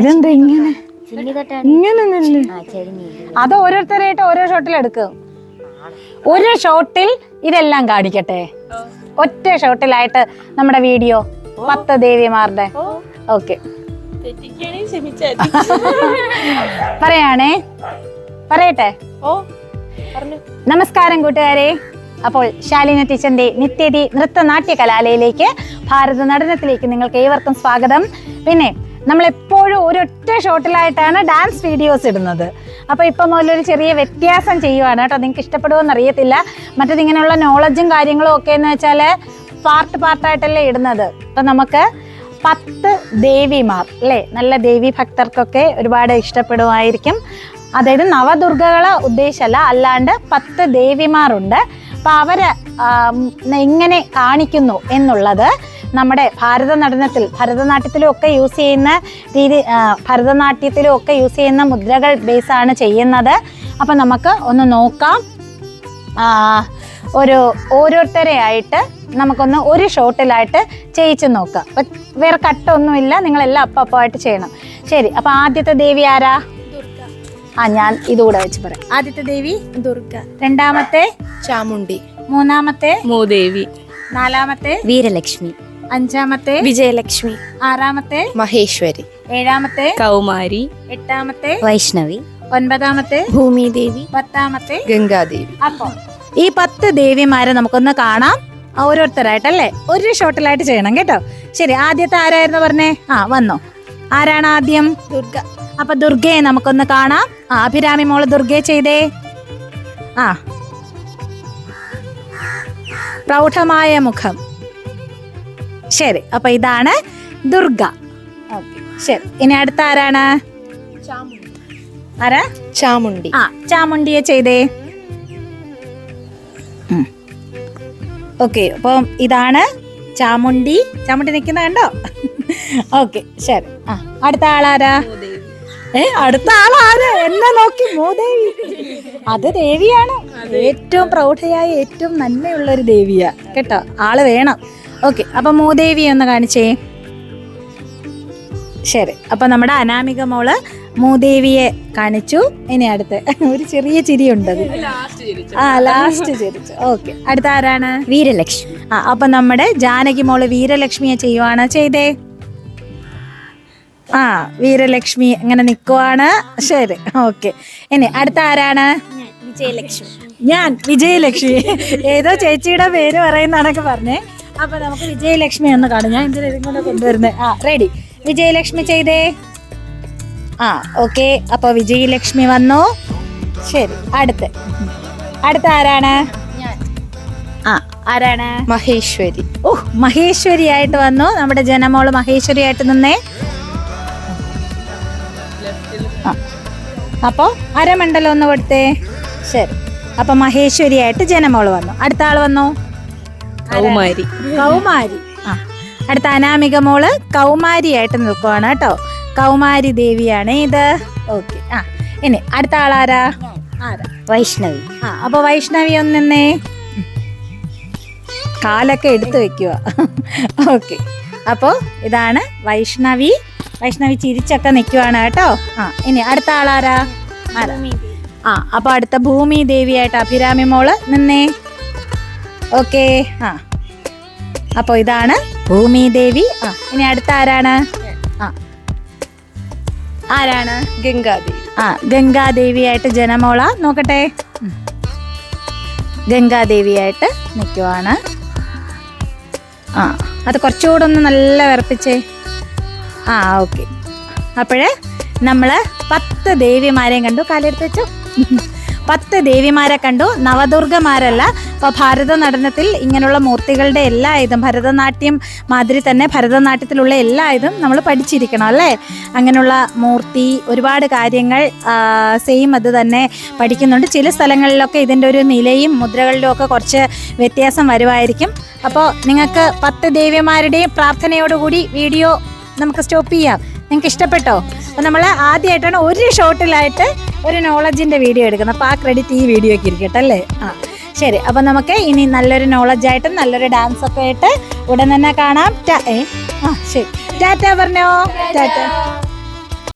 ഇതെന്താ ഇങ്ങനെ? അത് ഓരോരുത്തരായിട്ട് ഓരോ ഷോട്ടിൽ എടുക്കും. ഒരു ഷോട്ടിൽ ഇതെല്ലാം കാണിക്കട്ടെ? ഒറ്റ ഷോട്ടിലായിട്ട് നമ്മുടെ വീഡിയോ പത്ത് ദേവിമാരുടെ ഓക്കെ. പറയാണേ. പറയട്ടെ. ഓ പറഞ്ഞു. നമസ്കാരം കൂട്ടുകാരെ. അപ്പോൾ ശാലിന ടീച്ചറിന്റെ നിത്യതി നൃത്തനാട്യ കലാലയയിലേക്ക് ഭാരത നടനത്തിലേക്ക് നിങ്ങൾക്ക് ഏവർക്കും സ്വാഗതം. പിന്നെ നമ്മൾ എപ്പോഴും ഒരൊറ്റ ഷോട്ടിലായിട്ടാണ് ഡാൻസ് വീഡിയോസ് ഇടുന്നത്. അപ്പോൾ ഇപ്പം മുതലൊരു ചെറിയ വ്യത്യാസം ചെയ്യുവാണ് കേട്ടോ. നിങ്ങൾക്ക് ഇഷ്ടപ്പെടുമോന്ന് അറിയത്തില്ല. മറ്റേത് ഇങ്ങനെയുള്ള നോളജും കാര്യങ്ങളും ഒക്കെ എന്ന് വെച്ചാൽ പാർട്ട് പാർട്ടായിട്ടല്ലേ ഇടുന്നത്. അപ്പം നമുക്ക് പത്ത് ദേവിമാർ അല്ലേ? നല്ല ദേവി ഭക്തർക്കൊക്കെ ഒരുപാട് ഇഷ്ടപ്പെടുമായിരിക്കും അതായത് നവദുർഗകളെ ഉദ്ദേശമല്ല അല്ലാണ്ട് പത്ത് ദേവിമാരുണ്ട്. അപ്പം അവരെ എങ്ങനെ കാണിക്കുന്നു എന്നുള്ളത് നമ്മുടെ ഭാരത നടനത്തിൽ ഭരതനാട്യത്തിലും ഒക്കെ യൂസ് ചെയ്യുന്ന രീതി ഭരതനാട്യത്തിലും ഒക്കെ യൂസ് ചെയ്യുന്ന മുദ്രകൾ ബേസ് ആണ് ചെയ്യുന്നത്. അപ്പം നമുക്ക് ഒന്ന് നോക്കാം. ഒരു ഓരോരുത്തരെ ആയിട്ട് നമുക്കൊന്ന് ഒരു ഷോട്ടിലായിട്ട് ചെയ്യിച്ച് നോക്കാം. അപ്പം വേറെ കട്ടൊന്നുമില്ല നിങ്ങളെല്ലാം അപ്പം അപ്പമായിട്ട് ചെയ്യണം. ശരി അപ്പം ആദ്യത്തെ ദേവി ആരാ? ആ ഞാൻ ഇതുകൂടെ വെച്ച് പറയാം. ആദ്യത്തെ ദേവി ദുർഗ. രണ്ടാമത്തെ? ചാമുണ്ടി. മൂന്നാമത്തെ? മൂദേവി. നാലാമത്തെ? വീരലക്ഷ്മി. അഞ്ചാമത്തെ വിജയലക്ഷ്മി. ആറാമത്തെ മഹേശ്വരി. ഏഴാമത്തെ കൗമാരി. എട്ടാമത്തെ വൈഷ്ണവി. ഒൻപതാമത്തെ ഭൂമിദേവി. പത്താമത്തെ ഗംഗാദേവി. അപ്പൊ ഈ പത്ത് ദേവിമാരെ നമുക്കൊന്ന് കാണാം. ഓരോരുത്തരായിട്ടല്ലേ? ഒരു ഷോട്ടിലായിട്ട് ചെയ്യണം കേട്ടോ. ശരി ആദ്യത്തെ ആരായിരുന്നു പറഞ്ഞേ? ആ വന്നോ. ആരാണ് ആദ്യം? ദുർഗ. അപ്പൊ ദുർഗയെ നമുക്കൊന്ന് കാണാം. ആ അഭിരാമി മോൾ ദുർഗയെ ചെയ്തേ. ആ. പ്രൗഢമായ മുഖം. ശരി അപ്പൊ ഇതാണ് ദുർഗ. ഓക്കെ ശരി. ഇനി അടുത്ത ആരാണ്? ആരാ? ചാമുണ്ടി. ആ ചാമുണ്ടിയെ ചെയ്തേ. ഓക്കെ അപ്പം ഇതാണ് ചാമുണ്ടി. ചാമുണ്ടി നിൽക്കുന്ന കണ്ടോ? ഓക്കെ ശരി. ആ അടുത്ത ആളാരാ ഏ അടുത്ത ആളാരാ എന്നെ നോക്കി മോദേവി. അത് ദേവിയാണ്. ഏറ്റവും പ്രൗഢയായ ഏറ്റവും നന്മയുള്ള ഒരു ദേവിയാ. കേട്ടോ ആൾ വേണം. ഓക്കെ അപ്പൊ മൂദേവി ഒന്ന് കാണിച്ചേ. ശരി അപ്പൊ നമ്മുടെ അനാമിക മോൾ മൂദേവിയെ കാണിച്ചു. ഇനി അടുത്ത് ഒരു ചെറിയ ചിരി ഉണ്ട് ആ ലാസ്റ്റ് ചിരിച്ചു. ഓക്കെ അടുത്ത ആരാണ്? വീരലക്ഷ്മി. ആ അപ്പൊ നമ്മുടെ ജാനകി മോൾ വീരലക്ഷ്മിയെ ചെയ്യുവാണ്. ചെയ്തേ. ആ വീരലക്ഷ്മി അങ്ങനെ നിൽക്കുവാണ് ശരി ഓക്കെ. ഇനി അടുത്ത ആരാണ്? വിജയലക്ഷ്മി. ഞാൻ വിജയലക്ഷ്മി. ഏതോ ചേച്ചിയുടെ പേര് പറയുന്നതാണൊക്കെ പറഞ്ഞേ. അപ്പൊ നമുക്ക് വിജയലക്ഷ്മി ഒന്ന് കാണും ഞാൻ എന്തിനാ ഇതും കൂടെ കൊണ്ടുവരുന്നത് ആ റെഡി വിജയലക്ഷ്മി ചെയ്തേ. ആ ഓക്കെ അപ്പൊ വിജയലക്ഷ്മി വന്നു. ശരി അടുത്ത്. അടുത്ത ആരാണ്? ആ ആരാണ്? മഹേശ്വരി. ഓ മഹേശ്വരി ആയിട്ട് വന്നു. നമ്മുടെ ജനമോൾ മഹേശ്വരി ആയിട്ട് നിന്നേ. ആ. അപ്പോ അരമണ്ഡലം ഒന്ന് കൊടുത്തേ. ശരി. അപ്പൊ മഹേശ്വരി ആയിട്ട് ജനമോൾ വന്നു. അടുത്ത ആൾ വന്നു. കൗമാരി. കൗമാരി. ആ. അടുത്ത അനാമിക മോൾ കൗമാരിയായിട്ട് നിൽക്കുവാണ് കേട്ടോ. കൗമാരി ദേവിയാണ് ഇത്. ഓക്കെ. ആ. ഇനി അടുത്ത ആളാരാ ആരാ? വൈഷ്ണവി. ആ അപ്പൊ വൈഷ്ണവി ഒന്നെന്നേ. നിന്നേ കാലൊക്കെ എടുത്തു വെക്കുക ഓക്കെ. അപ്പോൾ ഇതാണ് വൈഷ്ണവി. വൈഷ്ണവി ചിരിച്ചൊക്കെ നിൽക്കുവാണ് കേട്ടോ. ആ ഇനി അടുത്ത ആളാരാ ആരാ? ആ അപ്പൊ അടുത്ത ഭൂമി ദേവിയായിട്ട് അഭിരാമി മോൾ നിന്നേ. ഓക്കെ. ആ. അപ്പോൾ ഇതാണ് ഭൂമി ദേവി ആ ഇനി അടുത്ത ആരാണ്? ആ. ആരാണ്? ഗംഗാദേവി. ആ ഗംഗാദേവിയായിട്ട് ജനമോള. നോക്കട്ടെ. ഗംഗാദേവിയായിട്ട് നിൽക്കുവാണ് ആ അത് കുറച്ചുകൂടെ ഒന്ന് നല്ല വിറപ്പിച്ചേ. ആ ഓക്കെ. അപ്പോഴേ നമ്മൾ പത്ത് ദേവിമാരെയും കണ്ടു. കാലെടുത്ത് വെച്ചു. പത്ത് ദേവിമാരെ കണ്ടു. നവദുർഗമാരല്ല. അപ്പോൾ ഭാരത നടനത്തിൽ ഇങ്ങനെയുള്ള മൂർത്തികളുടെ എല്ലാ ഇതും ഭരതനാട്യം മാതിരി തന്നെ ഭരതനാട്യത്തിലുള്ള എല്ലാ ഇതും നമ്മൾ പഠിച്ചിരിക്കണം അല്ലേ? അങ്ങനെയുള്ള മൂർത്തി ഒരുപാട് കാര്യങ്ങൾ സെയിം അത് തന്നെ പഠിക്കുന്നുണ്ട്. ചില സ്ഥലങ്ങളിലൊക്കെ ഇതിന്റെ ഒരു നിലയും മുദ്രകളിലും ഒക്കെ കുറച്ച് വ്യത്യാസം വരുമായിരിക്കും. അപ്പോൾ നിങ്ങൾക്ക് പത്ത് ദേവിമാരുടെയും പ്രാർത്ഥനയോടുകൂടി വീഡിയോ നമുക്ക് സ്റ്റോപ്പ് ചെയ്യാം. നിങ്ങൾക്ക് ഇഷ്ടപ്പെട്ടോ? അപ്പോൾ നമ്മൾ ആദ്യമായിട്ടാണ് ഒരു ഷോട്ടിലായിട്ട് ഒരു നോളജിന്റെ വീഡിയോ എടുക്കുന്നത് അപ്പോൾ ആ ക്രെഡിറ്റ് ഈ വീഡിയോയ്ക്ക് ഇരിക്കട്ടെ അല്ലേ? ആ ശരി. അപ്പോൾ നമുക്ക് ഇനി നല്ലൊരു നോളജായിട്ടും നല്ലൊരു ഡാൻസ് ഒക്കെ ആയിട്ട് ഉടൻ തന്നെ കാണാം. ഏ ആ ശരി. ടാറ്റ പറഞ്ഞോ? ടാറ്റ.